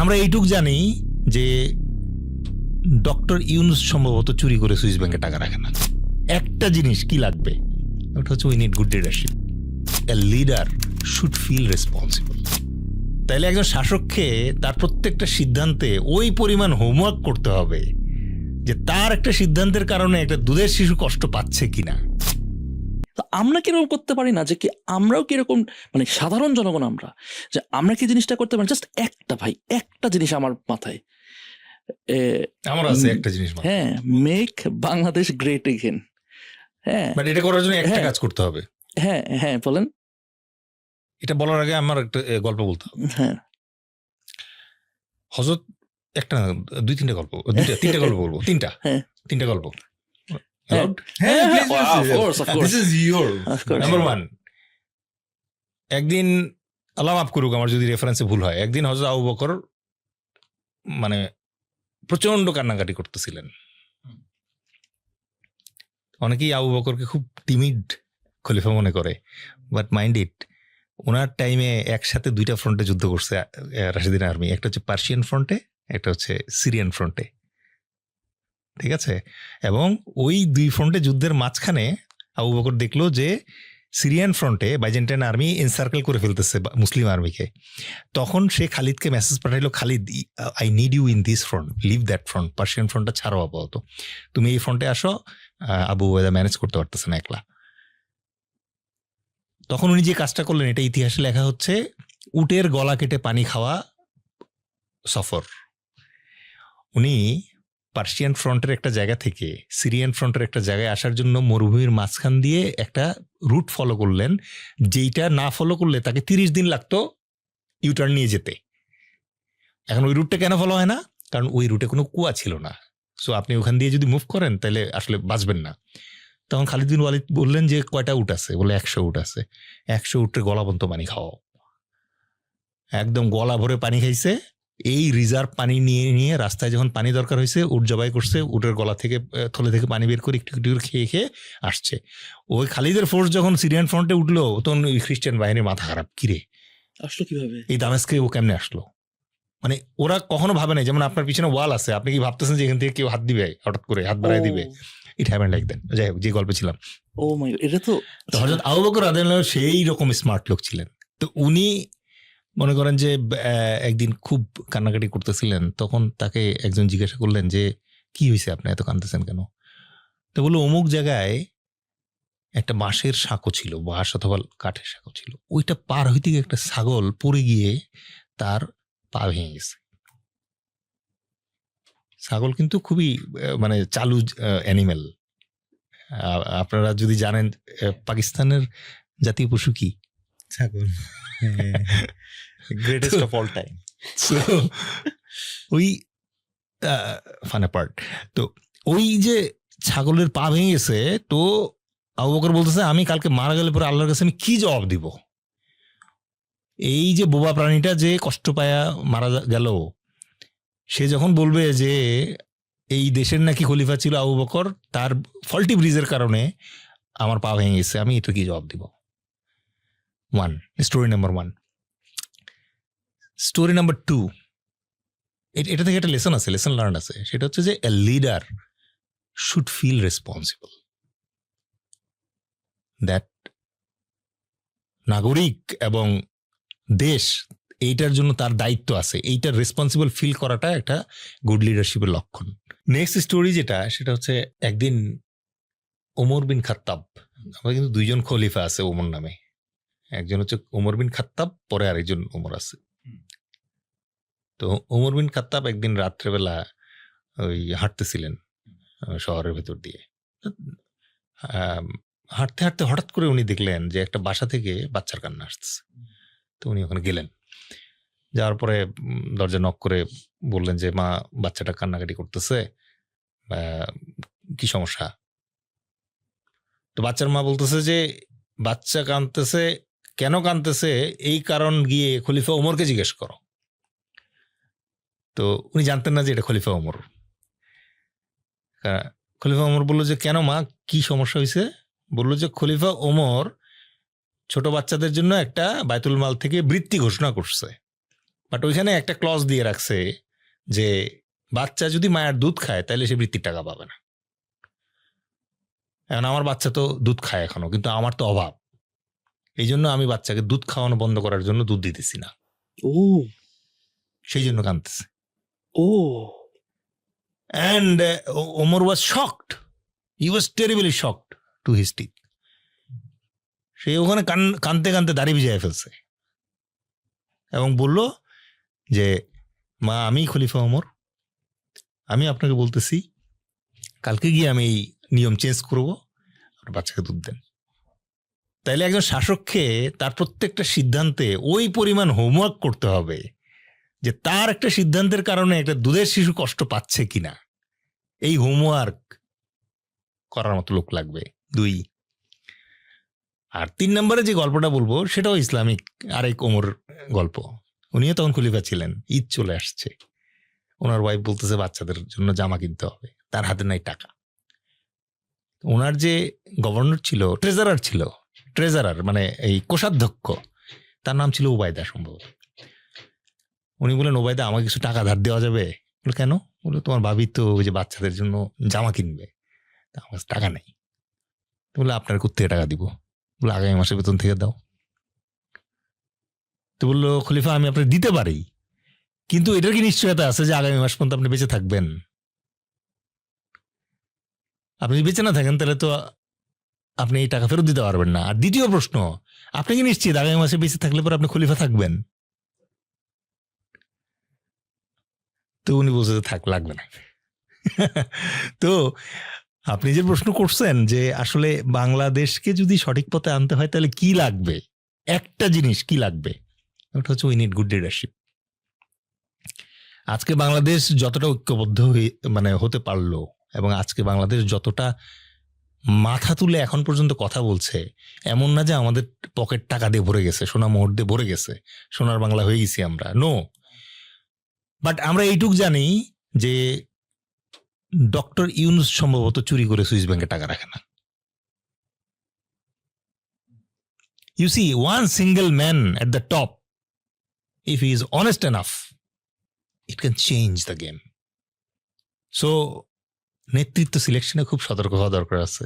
আমরা এইটুক জানি যে ডক্টর ইউনুস সম্ভবত চুরি করে সুইস ব্যাংকে টাকা রাখে না। একটা জিনিস কি লাগবে? ওটা হচ্ছে we need good leadership a leader should feel responsible তাইলে একজন শাসককে তার প্রত্যেকটা সিদ্ধান্তে ওই পরিমাণ হোমওয়ার্ক করতে হবে যে তার একটা সিদ্ধান্তের কারণে একটা দুধের শিশু কষ্ট পাচ্ছে কিনা। তো আমরা কীরকম করতে পারি না? যে কি আমরাও কীরকম মানে সাধারণ জনগণ আমরা যে আমরা কি জিনিসটা করতে পারি জাস্ট একটা ভাই একটা জিনিস আমার মাথায়। আমার আছে একটা জিনিস হ্যাঁ মেক বাংলাদেশ গ্রেট এগেন হ্যাঁ। বাট এটা করার জন্য একটা হ্যাঁ। কাজ করতে হবে। হ্যাঁ হ্যাঁ বলেন। এটা বলার আগে আমার একটা গল্প বলতে হবে। হ্যাঁ। হজরত একটা দুই তিনটা গল্প দুইটা তিনটা গল্প বলব তিনটা। হ্যাঁ। তিনটা গল্প। Allowed? হ্যাঁ. নাম্বার একদিন আল্লাহ মাফ করুক আমার যদি রেফারেন্সে ভুল হয় একদিন হজরত আবু বকর মানে প্রচণ্ড কান্নাকাটি করতেছিলেন। অনেকেই আবু বকরকে খুব টিমিড খলিফা মনে করে বাট মাইন্ড ইট ওনার টাইমে একসাথে দুইটা ফ্রন্টে যুদ্ধ করছে রাশিদিন আর্মি একটা হচ্ছে পার্সিয়ান ফ্রন্টে একটা হচ্ছে সিরিয়ান ফ্রন্টে ঠিক আছে? এবং ওই দুই ফ্রন্টে যুদ্ধের মাঝখানে আবু বকর দেখল যে সিরিয়ান ফ্রন্টে বাইজেন্টাইন আর্মি এনসার্কেল করে ফেলতেছে মুসলিম আর্মিকে। তখন সে খালিদকে message পাঠাইলো, Khalid I need you in this front leave that front Persian ফ্রন্টটা ছাড়ো আপাতত। তুমি এই ফ্রন্টে আসো আবু ওয়েদা ম্যানেজ করতে পারতেছে না একলা। তখন উনি যে কাজটা করলেন, এটা ইতিহাসে লেখা হচ্ছে, উটের গলা কেটে পানি খাওয়া সফর। উনি পার্সিয়ান ফ্রন্টের একটা জায়গা থেকে সিরিয়ান ফ্রন্টের একটা জায়গায় আসার জন্য মরুভূমির মাঝখান দিয়ে একটা রুট ফলো করলেন। যেইটা না ফলো করলে তাকে তিরিশ দিন লাগতো ইউটার্ন নিয়ে যেতে। এখন ওই রুটটা কেন ফলো হয় না? কারণ ওই রুটে কোনো কুয়া ছিল না। সো আপনি ওখান দিয়ে যদি মুভ করেন, তাহলে আসলে বাঁচবেন না। তখন খালিদ বিন ওয়ালিদ বললেন যে, কয়টা উট আছে? বলে, একশো উট আছে। একশো উটের গলা পর্যন্ত পানি খাওয়াও। একদম গলা ভরে পানি খাইছে। এই রিজার্ভ পানি নিয়ে নিয়ে রাস্তায় যখন পানি দরকার হয়েছে উট জবাই করছে উটের গলা থেকে থলে থেকে পানি বের করে একটু একটু করে খেয়ে খেয়ে আসছে। ওই খালিদের ফোর্স যখন সিরিয়ান ফ্রন্টে উঠল তখন ওই খ্রিস্টান বাহিনীর মাথা খারাপ। কিরে আসলো কীভাবে? এই দামেস্কে ও কেমনে আসলো? মানে ওরা কখনো ভাবে নাই যেমন আপনার পিছনে ওয়াল আছে আপনি কি ভাবতেছেন যে এখান থেকে কেউ হাত দিবে হঠাৎ করে হাত বাড়ায় দিবে? ইট হ্যাভেন লাইক দেন যাই হোক যে গল্পে ছিলাম। ও মাই এটা তো তো হজরত আবু বকর রাদিয়াল্লাহু সেই রকম স্মার্ট লোক ছিলেন। তো উনি মনে করেন যে একদিন খুব কান্নাকাটি করতেছিলেন, তখন তাকে একজন জিজ্ঞাসা করলেন যে, কি হয়েছে আপনি এত কাঁদতেছেন কেন? তো বলল, অমুক জায়গায় একটা বাঁশের সাঁকো ছিল, বাঁশ অথবা কাঠের সাঁকো ছিল। ওইটা পার হইতে একটা ছাগল পড়ে গিয়ে তার পা ভেঙে গেছে। ছাগল কিন্তু খুবই মানে চালু অ্যানিমেল আপনারা যদি জানেন পাকিস্তানের জাতীয় পশু কি? ছাগল greatest of all time so ওই ফান পার্ট তো ওই যে ছাগলের পা ভেঙে গেছে তো আবু বকর বলতেছে আমি কালকে মারা গেলে পরে আল্লাহর কাছে আমি কি জবাব দিব? এই যে বোবা প্রাণীটা যে কষ্ট পায়া মারা গেল সে যখন বলবে যে এই দেশের নাকি খলিফা ছিল আবু বকর তার ফল্টি ব্রিজের কারণে আমার পা ভেঙে গেছে আমি এটা কি জবাব দিব। One story number one story number two এটা থেকে একটা লেসন আছে লেসন লার্ন আছে। সেটা হচ্ছে যে a leader should feel responsible that নাগরিক এবং দেশ, এইটার জন্য তার দায়িত্ব আছে। এইটার রেসপন্সিবল ফিল করাটা একটা গুড লিডারশিপের লক্ষণ। নেক্সট স্টোরি যেটা, সেটা হচ্ছে একদিন ওমর বিন খাত্তাব, আমার কিন্তু দুইজন খলিফা আছে ওমর নামে। একজন হচ্ছে ওমর বিন খাত্তাব পরে আরেকজন ওমর আছে। তো ওমর বিন খাত্তাব একদিন রাত্রেবেলা ওই হাঁটতেছিলেন শহরের ভেতর দিয়ে। হাঁটতে হাঁটতে হঠাৎ করে উনি দেখলেন যে একটা বাসা থেকে বাচ্চার কান্না আসতেছে। তো উনি ওখানে গেলেন। যাওয়ার পরে দরজা নক করে বললেন যে মা বাচ্চাটা কান্নাকাটি করতেছে কি সমস্যা? তো বাচ্চার মা বলতেছে যে বাচ্চা কাঁদতেছে কেন কাঁদতেছে? এই কারণ গিয়ে খলিফা ওমরকে জিজ্ঞেস করো। তো উনি জানতেন না যে এটা খলিফা ওমর আহ, খলিফা ওমর বলল যে কেন মা? কি সমস্যা হয়েছে বলল যে খলিফা ওমর ছোট বাচ্চাদের জন্য একটা বায়তুল মাল থেকে বৃত্তি ঘোষণা করছে। বাট ওইখানে একটা ক্লজ দিয়ে রাখছে যে বাচ্চা যদি মায়ের দুধ খায় তাহলে সে বৃত্তির টাকা পাবে না। এখন আমার বাচ্চা তো দুধ খায় এখনও কিন্তু আমার তো অভাব। এই জন্য আমি বাচ্চাকে দুধ খাওয়ানো বন্ধ করার জন্য দুধ দিতেছি না। ও। সেই জন্য কাঁদতেছে। ও। And Omar was shocked he was terribly shocked to his teeth সে ওখানে কান কানতে কানতে দাড়ি ভিজায় ফেলছে। এবং বলল যে মা আমি খলিফা ওমর। আমি আপনাকে বলতেছি কালকে গিয়ে আমি এই নিয়ম চেঞ্জ করব। আপনার বাচ্চাকে দুধ দেন। তাইলে একজন শাসককে তার প্রত্যেকটা সিদ্ধান্তে ওই পরিমাণ হোমওয়ার্ক করতে হবে যে তার একটা সিদ্ধান্তের কারণে একটা দুধের শিশু কষ্ট পাচ্ছে কিনা। এই হোমওয়ার্ক করার মতো লোক লাগবে। দুই। আর তিন নম্বরে যে গল্পটা বলব, সেটাও ইসলামিক আরেক ওমর গল্প। উনিও তখন খলিফা ছিলেন, ঈদ চলে আসছে। ওনার ওয়াইফ বলতেছে, বাচ্চাদের জন্য জামা কিনতে হবে, তার হাতে নাই টাকা। ওনার যে গভর্নর ছিল ট্রেজারার ছিল ট্রেজারার মানে এই কোষাধ্যক্ষ, তার নাম ছিল ওবায়দা সম্ভবত। উনি বলেন ওবায়দা আমাকে কিছু টাকা ধার দেওয়া যাবে? বলে কেন? বলে তোমার ভাবি তো ওই যে বাচ্চাদের জন্য জামা কিনবে, তা আমার কাছে টাকা নেই। বলে আপনার কোথেকে টাকা দিব? বলে আগামী মাসের বেতন থেকে দাও। তো বলল, খলিফা, আমি আপনাকে দিতে পারি, কিন্তু এটার কি নিশ্চয়তা আছে যে আগামী মাস পর্যন্ত আপনি বেঁচে থাকবেন? আপনি বেঁচে না থাকেন, তাহলে তো আপনি এই টাকা ফেরত দিতে পারবেন না। আর দ্বিতীয় প্রশ্ন, আপনি কি নিশ্চিত আগামী মাসে বেঁচে থাকলে পরে আপনি খলিফা থাকবেন? তো উনি বলছে যে থাক, লাগবে না। তো আপনি যে প্রশ্ন করছেন যে আসলে বাংলাদেশকে যদি সঠিক পথে আনতে হয়, তাহলে কি লাগবে? একটা জিনিস কি লাগবে? ওটা হচ্ছে উই নিড গুড লিডারশিপ আজকে বাংলাদেশ যতটা ঐক্যবদ্ধ হয়ে- মানে হতে পারল, এবং আজকে বাংলাদেশ যতটা মাথা তুলে এখন পর্যন্ত কথা বলছে, এমন না যে আমাদের পকেট টাকা দিয়ে ভরে গেছে, সোনা মোহর দিয়ে ভরে গেছে, সোনার বাংলা হয়ে গেছি আমরা নো বাট আমরা এইটুক জানি যে ডক্টর ইউনুস সম্ভবত চুরি করে সুইস ব্যাংকে টাকা রাখে না। You see one single man at the top if is honest enough it can change the game so নেতৃত্ব সিলেকশনে খুব সতর্ক হওয়া দরকার আছে।